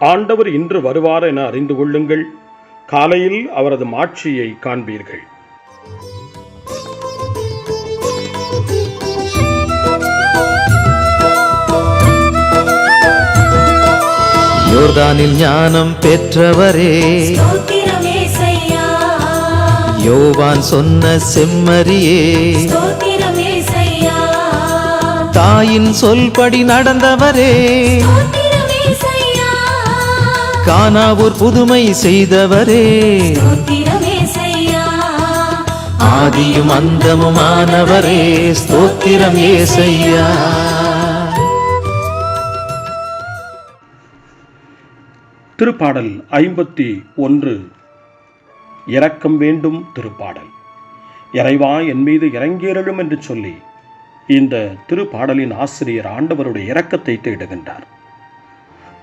ஆண்டவர் இன்று வருவார் என அறிந்து கொள்ளுங்கள். காலையில் அவரது மாட்சியை காண்பீர்கள். யோர்தானில் ஞானம் பெற்றவரே. யோவான் சொன்ன செம்மறியே. தாயின் சொல்படி நடந்தவரே. கானாவூர் புதுமை செய்தவரே. ஆதியும் அந்தமுமானவரே. ஸ்தோத்திரம் ஏசையா. திருப்பாடல் ஐம்பத்தி ஒன்று. இரக்கம் வேண்டும் திருப்பாடல். இறைவா என் மீது இறங்கியருளும் என்று சொல்லி இந்த திருப்பாடலின் ஆசிரியர் ஆண்டவருடைய இரக்கத்தை தேடுகின்றார்.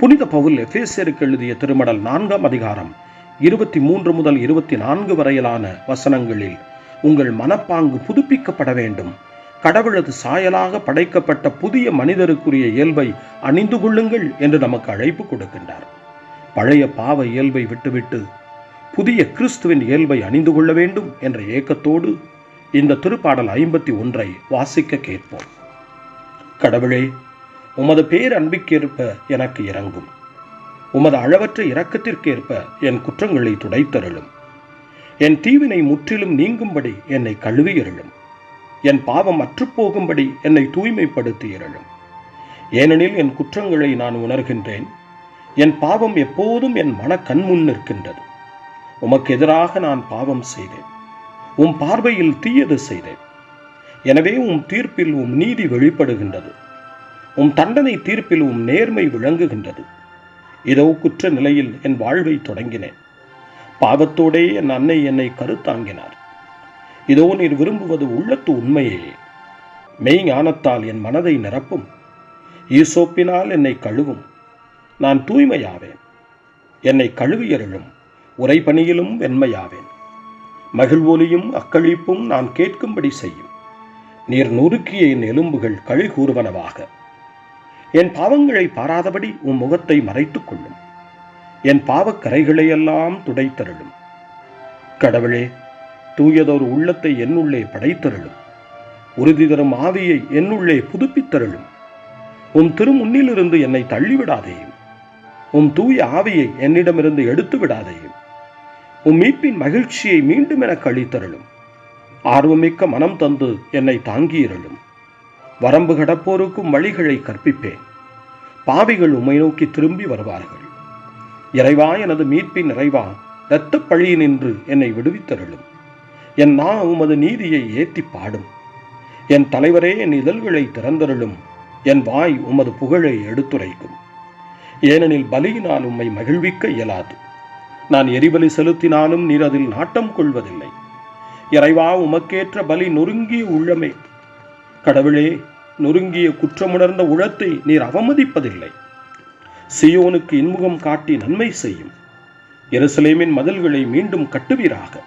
புனித பவுல் எஃபேசியருக்கு எழுதிய திருமடல் நான்காம் அதிகாரம் இருபத்தி மூன்று முதல் இருபத்தி நான்கு வரையிலான வசனங்களில் உங்கள் மனப்பாங்கு புதுப்பிக்கப்பட வேண்டும். கடவுளது சாயலாக படைக்கப்பட்ட புதிய மனிதருக்குரிய இயல்பை அணிந்து கொள்ளுங்கள் என்று நமக்கு அழைப்பு கொடுக்கின்றார். பழைய பாவ இயல்பை விட்டுவிட்டு புதிய கிறிஸ்துவின் இயல்பை அணிந்து கொள்ள வேண்டும் என்ற ஏக்கத்தோடு இந்த திருப்பாடல் ஐம்பத்தி ஒன்றை வாசிக்க கேட்போம். கடவுளே உமது பேர் அன்பிற்கேற்ப எனக்கு இறங்கும் உமது அளவற்ற இரக்கத்திற்கேற்ப என் குற்றங்களை துடைத்தருளும். என் தீவினை முற்றிலும் நீங்கும்படி என்னை கழுவி எழும் என் பாவம் அற்றுப்போகும்படி என்னை தூய்மைப்படுத்தியருளும். ஏனெனில் என் குற்றங்களை நான் உணர்கின்றேன். என் பாவம் எப்போதும் என் மன கண்முன் நிற்கின்றது. உமக்கு எதிராக நான் பாவம் செய்தேன். உம் பார்வையில் தீயது செய்தேன். எனவே உம் தீர்ப்பில் உம் நீதி வெளிப்படுகின்றது. உம் தண்டனை தீர்ப்பில் உம் நேர்மை விளங்குகின்றது. இதோ குற்ற நிலையில் என் வாழ்வை தொடங்கினேன். பாவத்தோடே என் அன்னை என்னை கருத்தாங்கினார். இதோ நீர் விரும்புவது உள்ளத்து உண்மையே. மெய் ஞானத்தால் என் மனதை நிரப்பும். ஈசோப்பினால் என்னை கழுவும். நான் தூய்மையாவேன். என்னை கழுவியருளும். உரைபணியிலும் வெண்மையாவேன். மகிழ்வொலியும் அக்களிப்பும் நான் கேட்கும்படி செய்யும். நீர் நொறுக்கிய என் எலும்புகள் களி கூறுவனவாக என் பாவங்களை பாராதபடி உம் முகத்தை மறைத்துக் கொள்ளும். என் பாவக்கரைகளையெல்லாம் துடைத்தருளும். கடவுளே தூயதொரு உள்ளத்தை என்னுள்ளே படைத்தருளும். உறுதி தரும் ஆவியை என்னுள்ளே புதுப்பித்தருளும். உம் திருமுன்னிலிருந்து என்னை தள்ளிவிடாதேயும். உம் தூய ஆவியை என்னிடமிருந்து எடுத்து விடாதேயும் உம் மீட்பின் மகிழ்ச்சியை மீண்டும் எனக்கு அளித்தருளும் ஆர்வமிக்க மனம் தந்து என்னை தாங்கியிருளும். வரம்பு கடப்போருக்கும் வழிகளை கற்பிப்பேன். பாவிகள் உம்மை நோக்கி திரும்பி வருவார்கள். இறைவா எனது மீட்பின் இறைவா இரத்தப் பழியினின்று என்னை விடுவித்தருளும். என் நா உமது நீதியை ஏத்தி பாடும். என் தலைவரே என் இதழ்களை திறந்தருளும். என் வாய் உமது புகழை எடுத்துரைக்கும். ஏனெனில் பலியினால் உம்மை மகிழ்விக்க இயலாது. நான் எரிபலி செலுத்தினாலும் நீர் அதில் நாட்டம் கொள்வதில்லை. இறைவா உமக்கேற்ற பலி நொறுங்கிய உள்ளமே கடவுளே நொறுங்கிய குற்றமுணர்ந்த உழத்தை நீர் அவமதிப்பதில்லை. சியோனுக்கு இன்முகம் காட்டி நன்மை செய்யும். எருசலேமின் மதில்களை மீண்டும் கட்டுவீராக.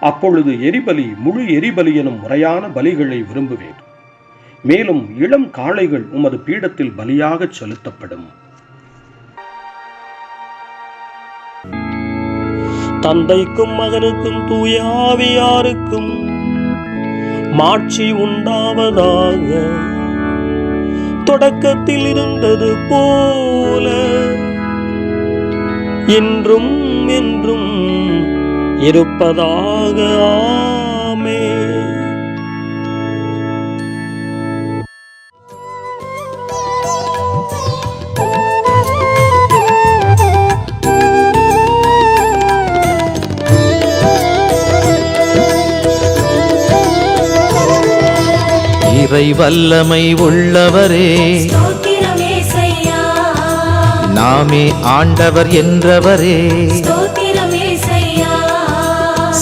அப்பொழுது எரிபலி முழு எரிபலி எனும் முறையான பலிகளை விரும்புவேன். மேலும் இளம் காளைகள் உமது பீடத்தில் பலியாக செலுத்தப்படும். தந்தைக்கும் மகனுக்கும் தூயாவியாருக்கும் ஆவியாருக்கும் மாட்சி உண்டாவதாக. தொடக்கத்தில் இருந்தது போல. என்றும் என்றும் இருப்பதாக இறை வல்லமை உள்ளவரே. ஸ்தோத்திரமேசையா நாமே ஆண்டவர் என்றவரே. ஸ்தோத்திரமேசையா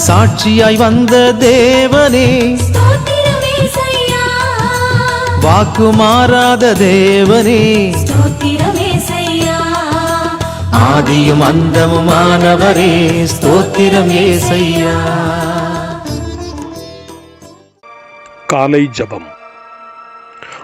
சாட்சியாய் வந்த தேவனே. ஸ்தோத்திரமேசையா வாக்கு மாறாத தேவனே. ஸ்தோத்திரமேசையா ஆதியும் அந்தமுமானவரே. ஸ்தோத்திரம் ஏசையா காலை ஜபம்.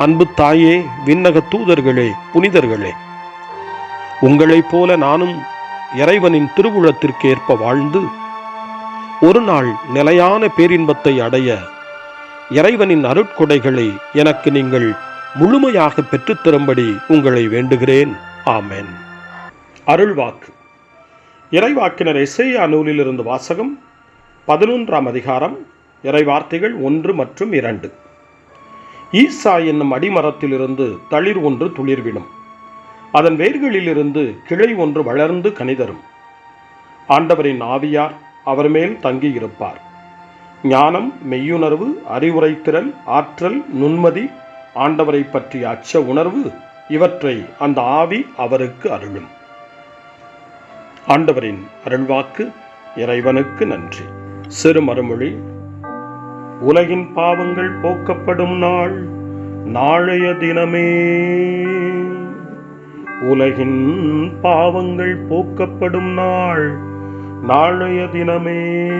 அன்பு தாயே விண்ணக தூதர்களே புனிதர்களே. உங்களைப் போல நானும் இறைவனின் திருவுளத்திற்கு ஏற்ப வாழ்ந்து ஒரு நாள் நிலையான பேரின்பத்தை அடைய இறைவனின் அருட்கொடைகளை எனக்கு நீங்கள் முழுமையாக பெற்றுத்தரும்படி உங்களை வேண்டுகிறேன். ஆமேன். அருள்வாக்கு. இறைவாக்கினர் இசையா நூலிலிருந்து வாசகம் பதினொன்றாம் அதிகாரம் இறைவார்த்தைகள் ஒன்று மற்றும் இரண்டு. ஈசா என்னும் அடிமரத்திலிருந்து தளிர் ஒன்று துளிர்விடும். அதன் வேர்களிலிருந்து கிளை ஒன்று வளர்ந்து கனிதரும். ஆண்டவரின் ஆவியார் அவர் மேல் தங்கியிருப்பார். ஞானம் மெய்யுணர்வு அறிவுரைத்திறல் ஆற்றல் நுண்மதி ஆண்டவரை பற்றிய அச்ச உணர்வு இவற்றை அந்த ஆவி அவருக்கு அருளும். ஆண்டவரின் அருள்வாக்கு இறைவனுக்கு நன்றி. சிறு மறுமொழி உலகின் பாவங்கள் போக்கப்படும் நாள். நாளைய தினமே. உலகின் பாவங்கள் போக்கப்படும் நாள். நாளைய தினமே.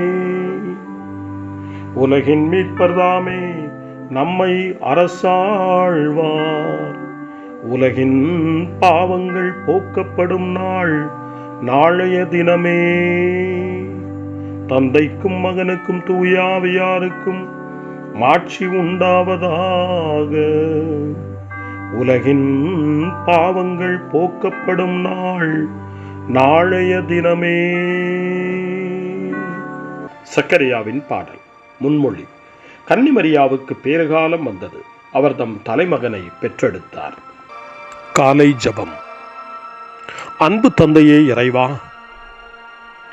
உலகின் மீட்பர்தாமே நம்மை அரசாழ்வார். உலகின் பாவங்கள் போக்கப்படும் நாள். நாளைய தினமே. தந்தைக்கும் மகனுக்கும் தூயாவியாருக்கும் மாட்சி உண்டாவதாக. உலகின் பாவங்கள் போக்கப்படும் நாள் நாளைய தினமே. சக்கரியாவின் பாடல் முன்மொழி. கன்னிமரியாவுக்கு பேறுகாலம் வந்தது. அவர் தம் தலைமகனை பெற்றெடுத்தார். காலை ஜபம். அன்பு தந்தையே இறைவா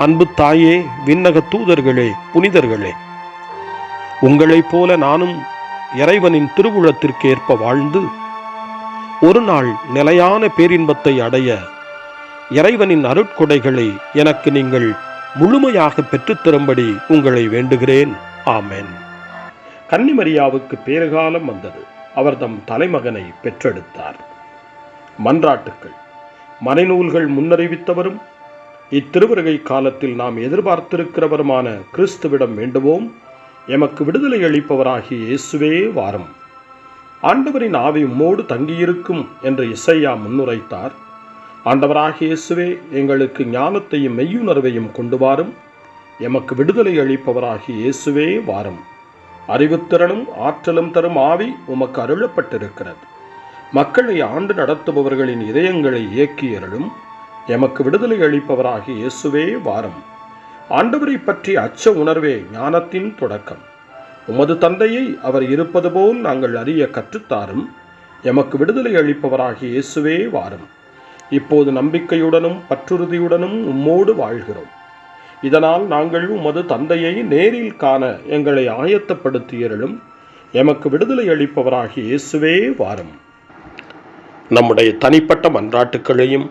அன்பு தாயே விண்ணக தூதர்களே புனிதர்களே. உங்களைப் போல நானும் இறைவனின் திருவுளத்திற்கு ஏற்ப வாழ்ந்து ஒரு நாள் நிலையான பேரின்பத்தை அடைய இறைவனின் அருட்கொடைகளை எனக்கு நீங்கள் முழுமையாக பெற்றுத்தரும்படி உங்களை வேண்டுகிறேன். ஆமேன். கன்னிமரியாவுக்கு பேறுகாலம் வந்தது. அவர் தம் தலைமகனை பெற்றெடுத்தார். மன்றாட்டுக்கள். மறைநூல்கள் முன்னறிவித்தவரும் இத்திருவருகை காலத்தில் நாம் எதிர்பார்த்திருக்கிறவருமான கிறிஸ்துவிடம் வேண்டுவோம். எமக்கு விடுதலை அளிப்பவராகிய இயேசுவே வாரம். ஆண்டவரின் ஆவி உம்மோடு தங்கியிருக்கும் என்று இசையா முன்னுரைத்தார். ஆண்டவராகிய இயேசுவே எங்களுக்கு ஞானத்தையும் மெய்யுணர்வையும் கொண்டு வாரும். எமக்கு விடுதலை அளிப்பவராகிய இயேசுவே வாரும். அறிவுத்திறனும் ஆற்றலும் தரும் ஆவி உமக்கு அருளப்பட்டிருக்கிறது. மக்களை ஆண்டு நடத்துபவர்களின் இதயங்களை இயக்கியருளும் எமக்கு விடுதலை அளிப்பவராகிய இயேசுவே வாரம். ஆண்டவரை பற்றி அச்ச உணர்வே ஞானத்தின் தொடக்கம். உமது தந்தையை அவர் இருப்பது போல் நாங்கள் அறிய கற்றுத்தாரும். எமக்கு விடுதலை அளிப்பவராகிய இயேசுவே வாரும். இப்போது நம்பிக்கையுடனும் பற்றுறுதியுடனும் உம்மோடு வாழ்கிறோம். இதனால் நாங்கள் உமது தந்தையை நேரில் காண எங்களை ஆயத்தப்படுத்தியருளும். எமக்கு விடுதலை அளிப்பவராகிய இயேசுவே வாரும். நம்முடைய தனிப்பட்ட மன்றாட்டுக்களையும்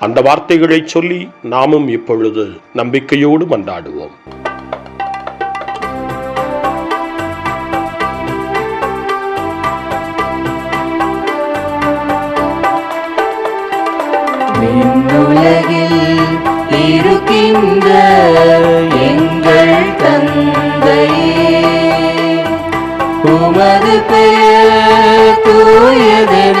அந்த வார்த்தைகளை சொல்லி நாமும் இப்பொழுது நம்பிக்கையோடு மன்றாடுவோம். விண்ணுலகில் இருக்கின்ற எங்கள் தந்தையே உமது பெயர் தூயதென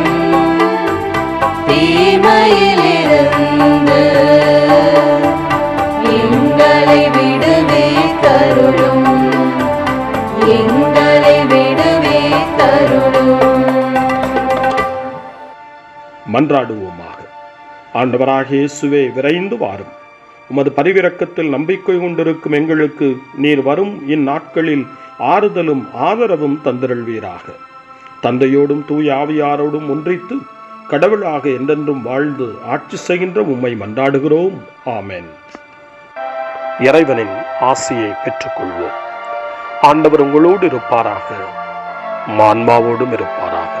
மன்றாடுவோமாக. ஆண்டவராக இயேசுவே விரைந்து வாரும். உமது பரிவிறக்கத்தில் நம்பிக்கை கொண்டிருக்கும் எங்களுக்கு நீர் வரும் இந்நாட்களில் ஆறுதலும் ஆதரவும் தந்திருள்வீராக. தந்தையோடும் தூய் ஆவியாரோடும் ஒன்றித்து கடவுளாக என்றென்றும் வாழ்ந்து ஆட்சி செய்கின்ற உம்மை மன்றாடுகிறோம். ஆமென். இறைவனின் ஆசியை பெற்றுக்கொள்வோம். ஆண்டவர் உங்களோடு இருப்பாராக. மான்மாவோடும் இருப்பாராக.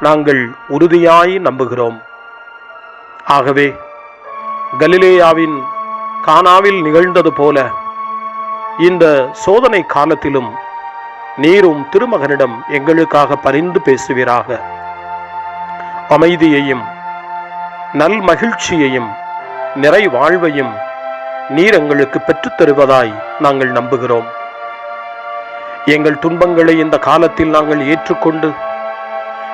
நாங்கள் உறுதியாய் நம்புகிறோம். ஆகவே கலிலேயாவின் கானாவில் நிகழ்ந்தது போல இந்த சோதனை காலத்திலும் நீரும் திருமகனிடம் எங்களுக்காக பரிந்து பேசுவீராக. அமைதியையும் நல் மகிழ்ச்சியையும் நிறை வாழ்வையும் நீர் எங்களுக்கு பெற்றுத் தருவதாய் நாங்கள் நம்புகிறோம். எங்கள் துன்பங்களை இந்த காலத்தில் நாங்கள் ஏற்றுக்கொண்டு